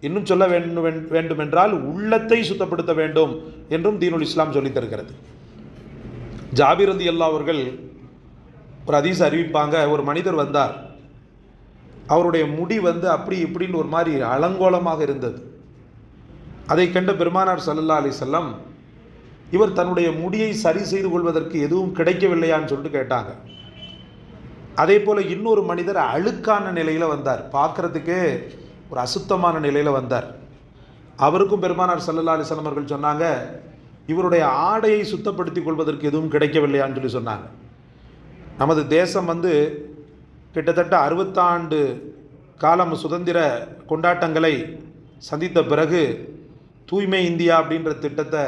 இன்னும் சொல்ல வேண்டும் வேண்டுமென்றால் உள்ளத்தை சுத்தப்படுத்த வேண்டும் என்றும் தீனுல் இஸ்லாம் சொல்லித் தருகிறது. ஜாபிர் ரதி அல்லா அவர்கள் ஒரு அதிச அறிவிப்பாங்க. ஒரு மனிதர் வந்தார். அவருடைய முடி வந்து அப்படி இப்படின்னு ஒரு மாதிரி அலங்கோலமாக இருந்தது. அதை கண்ட பெருமானார் சல்லல்லா அலி செல்லம் இவர் தன்னுடைய முடியை சரி செய்து கொள்வதற்கு எதுவும் கிடைக்கவில்லையான்னு சொல்லிட்டு கேட்டாங்க. அதே போல் இன்னொரு மனிதர் அழுக்கான நிலையில் வந்தார். பார்க்குறதுக்கே ஒரு அசுத்தமான நிலையில் வந்தார். அவருக்கும் பெருமானார் சல்லல்லா அலிஸ்லாம் அவர்கள் சொன்னாங்க இவருடைய ஆடையை சுத்தப்படுத்தி கொள்வதற்கு எதுவும் கிடைக்கவில்லையான்னு சொல்லி சொன்னாங்க. நமது தேசம் வந்து கிட்டத்தட்ட அறுபத்தாண்டு காலம் சுதந்திர கொண்டாட்டங்களை சந்தித்த பிறகு தூய்மை இந்தியா அப்படின்ற திட்டத்தை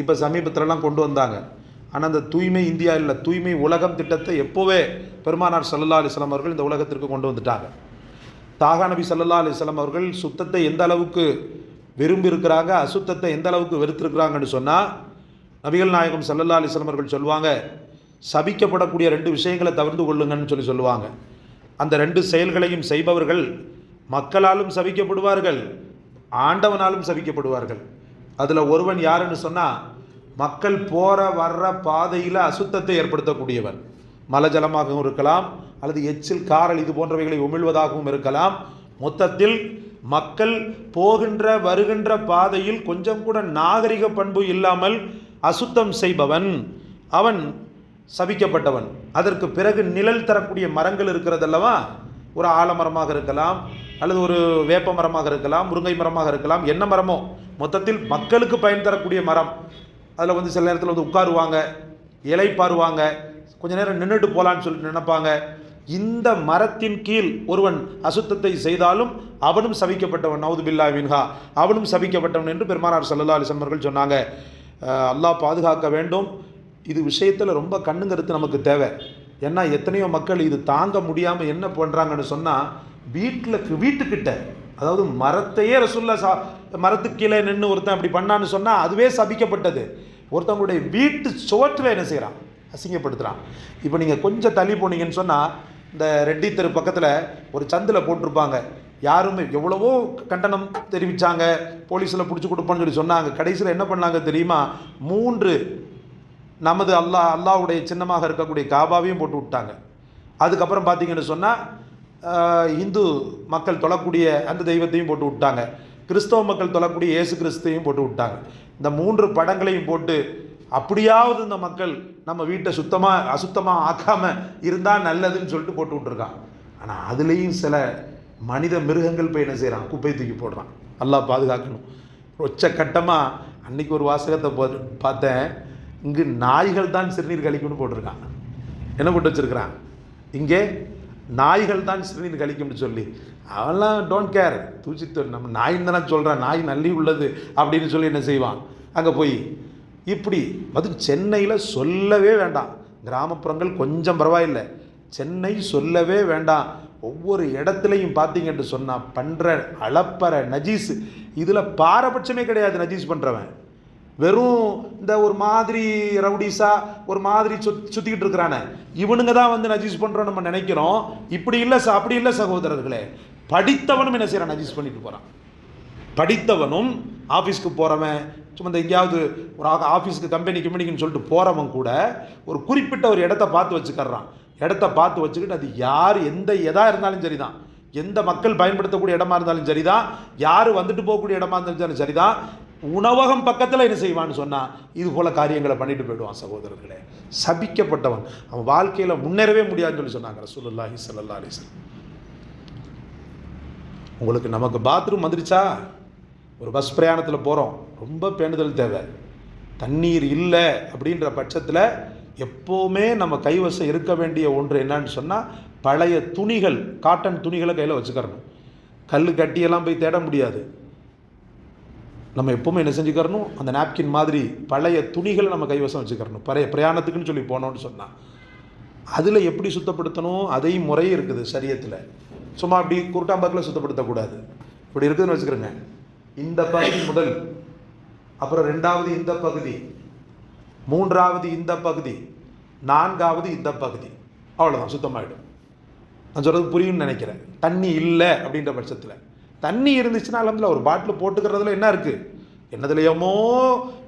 இப்போ சமீபத்திலலாம் கொண்டு வந்தாங்க. ஆனால் அந்த தூய்மை இந்தியா இல்லை தூய்மை உலகம் திட்டத்தை எப்போவே பெருமானார் சல்லல்லா அலிஸ்லாம் அவர்கள் இந்த உலகத்திற்கு கொண்டு வந்துட்டாங்க. தாகா நபி சல்லா அலிஸ்லாம் அவர்கள் சுத்தத்தை எந்த அளவுக்கு விரும்பி இருக்கிறாங்க அசுத்தத்தை எந்த அளவுக்கு வெறுத்திருக்கிறாங்கன்னு சொன்னால் நபிகள் நாயகம் சல்லல்லா அலிஸ்லாம் அவர்கள் சொல்லுவாங்க சபிக்கப்படக்கூடிய ரெண்டு விஷயங்களை தவிர்த்து கொள்ளுங்கன்னு சொல்லி சொல்லுவாங்க. அந்த ரெண்டு செயல்களையும் செய்பவர்கள் மக்களாலும் சபிக்கப்படுவார்கள் ஆண்டவனாலும் சபிக்கப்படுவார்கள். அதில் ஒருவன் யாருன்னு சொன்னால் மக்கள் போகிற வர்ற பாதையில் அசுத்தத்தை ஏற்படுத்தக்கூடியவன். மலஜலமாகவும் இருக்கலாம் அல்லது எச்சில் காரல் இது போன்றவைகளை உமிழ்வதாகவும் இருக்கலாம். மொத்தத்தில் மக்கள் போகின்ற வருகின்ற பாதையில் கொஞ்சம் கூட நாகரிக பண்பு இல்லாமல் அசுத்தம் செய்பவன். அவன் சபிக்கப்பட்டவன். அதற்கு பிறகு நிழல் தரக்கூடிய மரங்கள் இருக்கிறதல்லவா? ஒரு ஆலமரமாக இருக்கலாம் அல்லது ஒரு வேப்ப மரமாக இருக்கலாம் முருங்கை மரமாக இருக்கலாம். என்ன மரமோ? மொத்தத்தில் மக்களுக்கு பயன் தரக்கூடிய மரம். அதில் வந்து சில நேரத்தில் வந்து உட்காருவாங்க இலை பாருவாங்க. கொஞ்ச நேரம் நின்றுட்டு போகலான்னு சொல்லிட்டு நினைப்பாங்க. இந்த மரத்தின் கீழ் ஒருவன் அசுத்தத்தை செய்தாலும் அவனும் சபிக்கப்பட்டவன். நவுது பில்லா வின்ஹா அவனும் சபிக்கப்பட்டவன் என்று பெருமானார் சல்லல்லா அலிசம்மர்கள் சொன்னாங்க. அல்லாஹ் பாதுகாக்க வேண்டும். இது விஷயத்தில் ரொம்ப கண்ணுங்கருத்து நமக்கு தேவை. ஏன்னா எத்தனையோ மக்கள் இது தாங்க முடியாமல் என்ன பண்ணுறாங்கன்னு சொன்னால் வீட்டில் வீட்டுக்கிட்ட அதாவது மரத்தையே ரசுல்லா சா மரத்துக்கு கீழே நின்று ஒருத்தன் அப்படி பண்ணான்னு சொன்னால் அதுவே சபிக்கப்பட்டது. ஒருத்தவங்களுடைய வீட்டு சுவற்றில் என்ன செய்கிறான் அசிங்கப்படுத்துகிறான் இப்போ நீங்கள் கொஞ்சம் தள்ளி போனீங்கன்னு சொன்னால் இந்த ரெட்டி தெரு பக்கத்தில் ஒரு சந்தில் போட்டிருப்பாங்க. யாருமே எவ்வளவோ கண்டனம் தெரிவித்தாங்க போலீஸில் பிடிச்சி கொடுப்போன்னு சொல்லி சொன்னாங்க. கடைசியில் என்ன பண்ணாங்க தெரியுமா? மூன்று நமது அல்லாஹ் அல்லாவுடைய சின்னமாக இருக்கக்கூடிய காபாவையும் போட்டு விட்டாங்க. அதுக்கப்புறம் பார்த்தீங்கன்னு சொன்னால் இந்து மக்கள் தொழக்கூடிய அந்த தெய்வத்தையும் போட்டு விட்டாங்க. கிறிஸ்தவ மக்கள் தொழக்கூடிய இயேசு கிறிஸ்தையும் போட்டு விட்டாங்க. இந்த மூன்று படங்களையும் போட்டு அப்படியாவது இந்த மக்கள் நம்ம வீட்டை சுத்தமாக அசுத்தமாக ஆக்காமல் இருந்தால் நல்லதுன்னு சொல்லிட்டு போட்டு விட்ருக்கான் ஆனால் அதுலேயும் சில மனித மிருகங்கள் போய் என்ன செய்கிறான் குப்பை தூக்கி போடுறான் நல்லா பாதுகாக்கணும். ரொச்ச கட்டமாக அன்னைக்கு ஒரு வாசகத்தை போ பார்த்தேன். இங்கு நாய்கள் தான் சிறுநீர் கழிக்கும்னு போட்டிருக்கான் என்ன போட்டு வச்சிருக்கிறான் இங்கே நாய்கள் தான் சிறுநீர் கழிக்கும்னு சொல்லி. அவன்லாம் டோன்ட் கேர் தூச்சி நம்ம நாயின்னு தானே சொல்கிறான் நாய் நல்லி உள்ளது அப்படின்னு சொல்லி என்ன செய்வான்? அங்கே போய் இப்படி அது சென்னையில் சொல்லவே வேண்டாம். கிராமப்புறங்கள் கொஞ்சம் பரவாயில்லை. சென்னை சொல்லவே வேண்டாம். ஒவ்வொரு இடத்துலையும் பார்த்தீங்கன்ட்டு சொன்னால் பண்ணுற அளப்பற நஜீஸ் இதில் பாரபட்சமே கிடையாது நஜீஸ் பண்ணுறவன் வெறும் இந்த ஒரு மாதிரி ரவுடிஸா ஒரு மாதிரி சுத் சுற்றிக்கிட்டு இருக்கிறானே. இவனுங்க தான் வந்து நஜீஸ் பண்ணுறோம் நம்ம நினைக்கிறோம். இப்படி இல்லை ச அப்படி இல்லை சகோதரர்களே. படித்தவனும் என்ன செய்கிறான் நஜீஸ் பண்ணிட்டு போகிறான் படித்தவனும் ஆஃபீஸ்க்கு போகிறவன் சும்மா இந்த எங்கேயாவது ஒரு ஆஃபீஸ்க்கு கம்பெனி கம்பெனிக்குன்னு சொல்லிட்டு போகிறவன் கூட ஒரு குறிப்பிட்ட ஒரு இடத்த பார்த்து வச்சுக்கறான். இடத்த பார்த்து வச்சுக்கிட்டு அது யார் எந்த எதாக இருந்தாலும் சரிதான். எந்த மக்கள் பயன்படுத்தக்கூடிய இடமா இருந்தாலும் சரிதான். யார் வந்துட்டு போகக்கூடிய இடமா இருந்தாலும் சரிதான். உணவகம் பக்கத்தில் என்ன செய்வான்னு சொன்னால் இது போல காரியங்களை பண்ணிட்டு போயிடுவான் சகோதரர்களே. சபிக்கப்பட்டவன். அவன் வாழ்க்கையில் முன்னேறவே முடியாதுன்னு சொல்லி சொன்னாங்க ரசூலுல்லாஹி ஸல்லல்லாஹு அலைஹி உங்களுக்கு நமக்கு பாத்ரூம் வந்துருச்சா? ஒரு பஸ் பிரயாணத்தில் போகிறோம் ரொம்ப பேணுதல் தேவை. தண்ணீர் இல்லை அப்படின்ற பட்சத்தில் எப்போவுமே நம்ம கைவசம் இருக்க வேண்டிய ஒன்று என்னன்னு சொன்னால் பழைய துணிகள் காட்டன் துணிகளை கையில் வச்சுக்கிறணும். கல் கட்டியெல்லாம் போய் தேட முடியாது. நம்ம எப்பவுமே என்ன செஞ்சுக்கிறணும்? அந்த நாப்கின் மாதிரி பழைய துணிகளை நம்ம கைவசம் வச்சுக்கிறணும். பழைய பிரயாணத்துக்குன்னு சொல்லி போனோம்னு சொன்னால் அதில் எப்படி சுத்தப்படுத்தணும்? அதையும் முறை இருக்குது சரியத்தில். சும்மா அப்படி குருட்டாம்பாக்கில் சுத்தப்படுத்தக்கூடாது. இப்படி இருக்குதுன்னு வச்சுக்கிறோங்க. இந்த பகுதி முதல் அப்புறம் ரெண்டாவது இந்த பகுதி மூன்றாவது இந்த பகுதி நான்காவது இந்த பகுதி. அவ்வளோதான் சுத்தமாயிடும். நான் சொல்கிறது புரியும்னு நினைக்கிறேன். தண்ணி இல்லை அப்படின்ற பட்சத்தில். தண்ணி இருந்துச்சுன்னா அலமதுல ஒரு பாட்டில் போட்டுக்கிறதுல என்ன இருக்குது என்னதுலையுமோ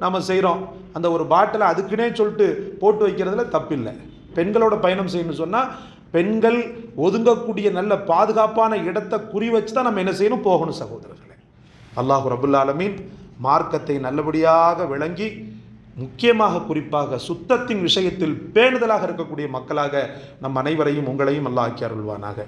நம்ம செய்கிறோம் அந்த ஒரு பாட்டிலை அதுக்குன்னே சொல்லிட்டு போட்டு வைக்கிறதுல தப்பில்லை. பெண்களோட பயணம் செய்யணும்னு சொன்னால் பெண்கள் ஒதுங்கக்கூடிய நல்ல பாதுகாப்பான இடத்தை குறி வச்சு தான் நம்ம என்ன செய்யணும்? போகணும் சகோதரர்களே. அல்லாஹு ரபுல்லா அலமீன் மார்க்கத்தை நல்லபடியாக விளங்கி முக்கியமாக குறிப்பாக சுத்தத்தின் விஷயத்தில் பேணுதலாக இருக்கக்கூடிய மக்களாக நம் அனைவரையும் உங்களையும் அல்லாஹ் ஆக்கி அருள்வானாக.